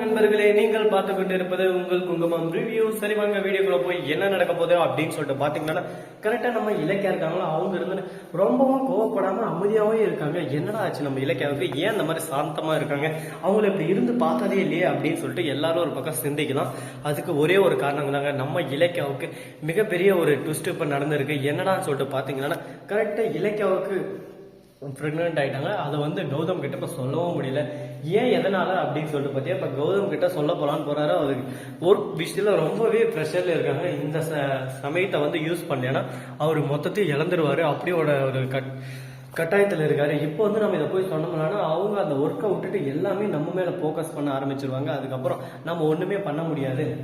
நண்பர்களே நீங்கள் பார்த்து கொண்டிருப்பது உங்கள் குங்குமம் ரிவ்யூ சரி வாங்க வீடியோக்குள்ள போய் என்ன நடக்க போகுது அப்படின்னு சொல்லிட்டு பாத்தீங்கன்னா கரெக்டா நம்ம இலக்கியா இருக்காங்களோ அவங்க இருந்து ரொம்பவும் கோவப்படாம அமைதியாவே இருக்காங்க. என்னடா ஆச்சு நம்ம இலக்கியாவுக்கு ஏன் இந்த மாதிரி சாந்தமா இருக்காங்க? அவங்கள இப்படி இருந்து பார்த்ததே இல்லையே அப்படின்னு சொல்லிட்டு எல்லாரும் ஒரு பக்கம் சிந்திக்கலாம். அதுக்கு ஒரே ஒரு காரணம் தாங்க நம்ம இலக்கியாவுக்கு மிகப்பெரிய ஒரு ட்விஸ்ட் இப்ப நடந்திருக்கு. என்னடான்னு சொல்லிட்டு பாத்தீங்கன்னா கரெக்டா இலக்கியாவுக்கு ப்ரெக்னென்ட் ஆகிட்டாங்க அதை வந்து கௌதம் கிட்ட இப்போ சொல்லவும் முடியல. ஏன் எதனால அப்படின்னு சொல்லிட்டு பார்த்தியா இப்போ கௌதம் கிட்ட சொல்ல போகலான்னு போகிறாரு அவருக்கு ஒர்க் விஷயத்தில் ரொம்பவே ப்ரெஷரில் இருக்காங்க. இந்த ச- சமயத்தை வந்து யூஸ் பண்ணேன்னா அவர் மொத்தத்தையும் இழந்துருவார். அப்படியோட ஒரு கட் கட்டாயத்தில் இருக்காரு. இப்போ வந்து நம்ம இதை போய் சொன்னோம்னா அவங்க அந்த ஒர்க்கை விட்டுட்டு எல்லாமே நம்ம மேலே ஃபோக்கஸ் பண்ண ஆரம்பிச்சிருவாங்க. அதுக்கப்புறம் நம்ம ஒன்றுமே பண்ண முடியாது.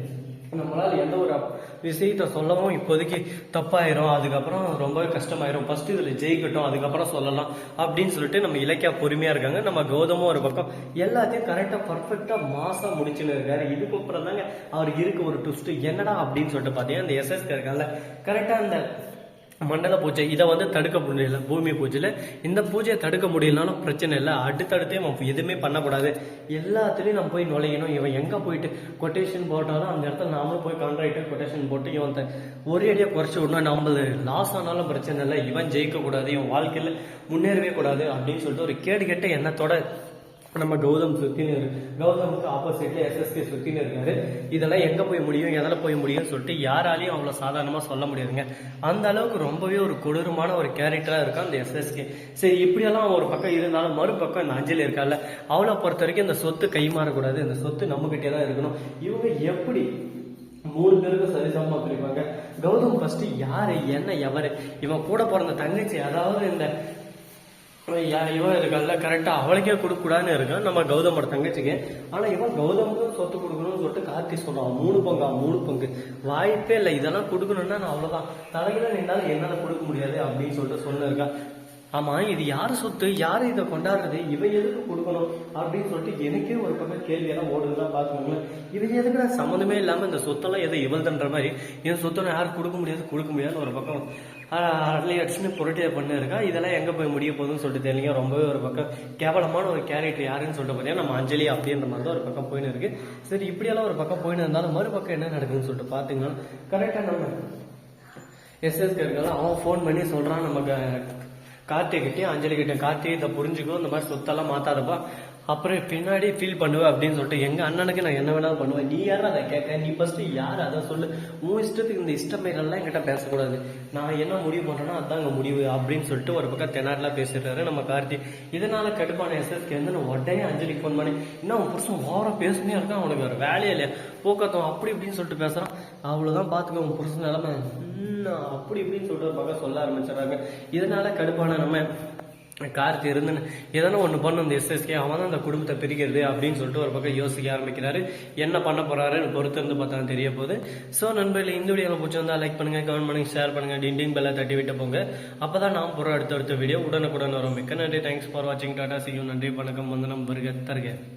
நம்மளால எந்த ஒரு விஷயத்தை விஷயத்த சொல்லவும் இப்போதைக்கு தப்பாயிரும். அதுக்கப்புறம் ரொம்ப கஷ்டமாயிரும். ஃபர்ஸ்ட் இதுல ஜெயிக்கட்டும் அதுக்கப்புறம் சொல்லலாம் அப்படின்னு சொல்லிட்டு நம்ம இலக்கியா பொறுமையா இருக்காங்க. நம்ம கௌதமும் ஒரு பக்கம் எல்லாத்தையும் கரெக்டா பர்ஃபெக்டாக மாசம் முடிச்சுன்னு இருக்காரு. இதுக்கப்புறம் தாங்க அவருக்கு இருக்க ஒரு ட்விஸ்ட்டு என்னடா அப்படின்னு சொல்லிட்டு பார்த்தீங்கன்னா அந்த எஸ்எஸ்கே இருக்காங்கல்ல கரெக்டா அந்த மண்டல பூஜை இதை வந்து தடுக்க முடியல பூமி பூஜையில். இந்த பூஜையை தடுக்க முடியலனாலும் பிரச்சனை இல்லை. அடுத்தடுத்தே நம்ம எதுவுமே பண்ணக்கூடாது. எல்லாத்துலேயும் நம்ம போய் நுழையணும். இவன் எங்கே போயிட்டு கொட்டேஷன் போட்டாலும் அந்த இடத்துல நாமளும் போய் கான்ட்ராக்டர் கொட்டேஷன் போட்டு இவன் த- ஒரே அடியாக குறைச்சி விடணும். நம்ம லாஸ் ஆனாலும் பிரச்சனை இல்லை. இவன் ஜெயிக்கக்கூடாது. இவன் வாழ்க்கையில் முன்னேறவே கூடாது அப்படின்னு சொல்லிட்டு ஒரு கேடு கெட்ட எண்ணத்தோட நம்ம கௌதம் சுத்தின்னு இருக்கு கௌதமுக்கு ஆப்போசிட்ல எஸ்எஸ்கே சுத்தின்னு இருக்காரு. இதெல்லாம் எங்க போய் முடியும் எதில் போய் முடியும்னு சொல்லிட்டு யாராலையும் அவ்வளவு சாதாரணமா சொல்ல முடியாதுங்க. அந்த அளவுக்கு ரொம்பவே ஒரு கொடூரமான ஒரு கேரக்டரா இருக்கும் அந்த எஸ்எஸ்கே சரி இப்படியெல்லாம் ஒரு பக்கம் இருந்தாலும் மறுபக்கம் இந்த அஞ்சலி இருக்கால அவளை பொறுத்த வரைக்கும் இந்த சொத்து கை மாறக்கூடாது. இந்த சொத்து நம்ம தான் இருக்கணும். இவங்க எப்படி மூணு பேருக்கும் சரிசமமா பிரிப்பாங்க? கௌதம் ஃபர்ஸ்ட் யாரு என்ன எவரு? இவன் கூட பிறந்த தங்கச்சி அதாவது இந்த இவன் யா- இவன் இருக்கான்ல கரெக்டா அவளுக்கே கொடுக்கூடாதுன்னு இருக்கான் நம்ம கௌதமோட தங்கச்சிக்கு. ஆனா இவன் கௌதமுக்கு சொத்து கொடுக்கணும்னு சொல்லிட்டு கார்த்தி சொல்றான் மூணு பங்கா மூணு பங்கு. வாய்ப்பே இல்லை. இதெல்லாம் கொடுக்கணும்னா நான் அவ்வளவுதான். தலையில நின்றாலும் என்னால கொடுக்க முடியாது அப்படின்னு சொல்லிட்டு சொல்லிருக்கான் ஆமா இது யார் சொத்து? யார் இதை கொண்டாடுறது? இவை எதுக்கு கொடுக்கணும்? அப்படின்னு சொல்லிட்டு எனக்கே ஒரு பக்கம் கேள்வி எல்லாம் ஓடுதுதான் பாத்துக்கோங்களேன் இவ எதுக்குடா சம்மந்தமே இல்லாம இந்த சொத்தெல்லாம் எதை இவள்தன்ற மாதிரி என் சொத்தை யாரும் கொடுக்க முடியாது கொடுக்க முடியாதுன்னு ஒரு பக்கம் அட்லி அடிச்சுன்னு புரட்டியை பண்ணு இருக்கா இதெல்லாம் எங்க போய் முடிய போகுதுன்னு சொல்லிட்டு தெரியல ரொம்பவே ஒரு பக்கம் கேவலமான ஒரு கேரக்டர் யாருன்னு சொல்லிட்டு பார்த்தீங்கன்னா நம்ம அஞ்சலி அப்படின்ற மாதிரி தான் ஒரு பக்கம் போயின்னு இருக்கு சரி இப்படியெல்லாம் ஒரு பக்கம் போயின்னு இருந்தாலும் மறுபக்கம் என்ன நடக்குதுன்னு சொல்லிட்டு பாத்தீங்கன்னா கரெக்டா நம்ம எஸ்எஸ்கே இருக்கால அவன் ஃபோன் பண்ணி சொல்றான் நம்ம கார்த்திகிட்டையும் அஞ்சலி கிட்ட கார்த்தி இதை புரிஞ்சுக்கோ இந்த மாதிரி சொத்தெல்லாம் மாத்தாதப்பா. அப்புறம் பின்னாடி ஃபீல் பண்ணுவேன் அப்படின்னு சொல்லிட்டு எங்கள் அண்ணனுக்கு நான் என்ன வேணாலும் பண்ணுவேன். நீ யாரும் அதை கேட்க? நீ ஃபஸ்ட்டு யார் அதை சொல்லு. உன் இஷ்டத்துக்கு இந்த இஷ்டமைகள்லாம் என்கிட்ட பேசக்கூடாது. நான் என்ன முடிவு பண்றேனோ அதாங்க முடிவு அப்படின்னு சொல்லிட்டு ஒரு பக்கம் தெனாட்லாம் பேசிடுறாரு நம்ம கார்த்தி. இதனால் கடுப்பான எஸ்எஸ்கே வந்து நான் உடனே அஞ்சலிக்கு ஃபோன் பண்ணி இன்னும் உன் புருஷன் ஓவராக பேசுனே இருக்கான் அவனுக்கு ஒரு வேலையே இல்லையா? போக்கத்தம் அப்படி இப்படின்னு சொல்லிட்டு பேசுகிறான் அவ்வளோதான் பார்த்துக்க உன் புருஷன் நிலமை. இன்னும் அப்படி இப்படின்னு சொல்லிட்டு ஒரு பக்கம் சொல்ல ஆரம்பிச்சிடறாங்க. இதனால கடுப்பான நம்ம கார்த்தி இருந்துன்னு எதனா ஒன்று பண்ணும் இந்த எஸ்எஸ்கே அவன் தான் அந்த குடும்பத்தை பிரிக்கிறது அப்படின்னு சொல்லிட்டு ஒரு பக்கம் யோசிக்க ஆரம்பிக்கிறாரு. என்ன பண்ண போறாருன்னு பொறுத்து இருந்து பார்த்தா தெரிய போகுது. ஸோ நண்பர்கள் இந்த வீடியோ பிடிச்சிருந்தா லைக் பண்ணுங்க கமெண்ட் பண்ணுங்க ஷேர் பண்ணுங்க டிண்டிங் பெல்லை தட்டி விட்டு போங்க. அப்போ தான் நாம் போகிற அடுத்த அடுத்த வீடியோ உடனுக்குடன் வரும். மிக்க நன்றி. தேங்க்ஸ் ஃபார் வாட்சிங் டாடா சியூ நன்றி வணக்கம். வந்தனம் வருக தருகிறேன்